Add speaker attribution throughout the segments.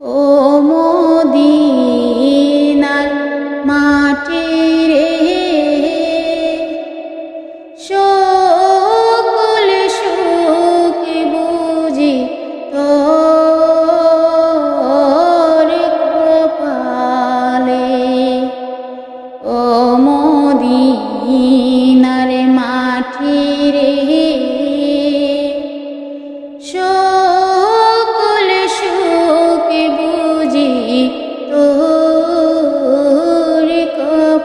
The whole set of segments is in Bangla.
Speaker 1: Oh.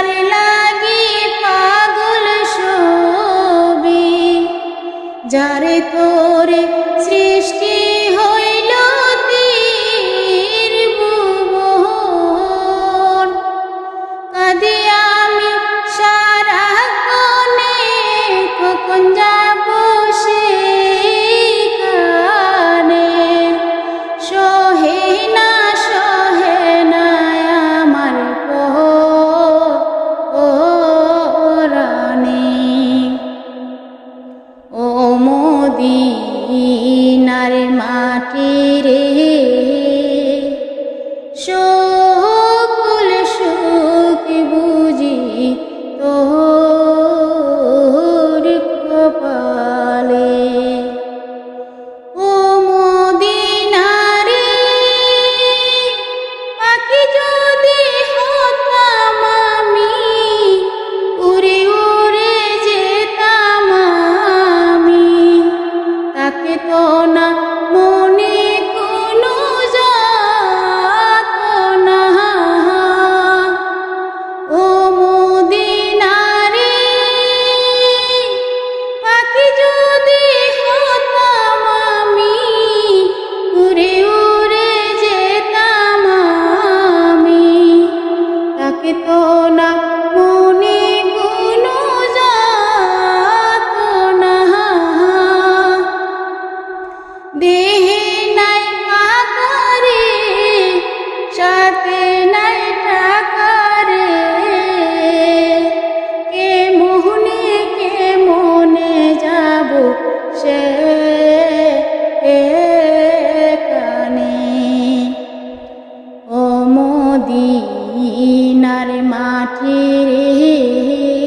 Speaker 1: তোমার লাগি পাগল সবি যারে তোরে সৃষ্টি রে মদিনার মাঠে রে।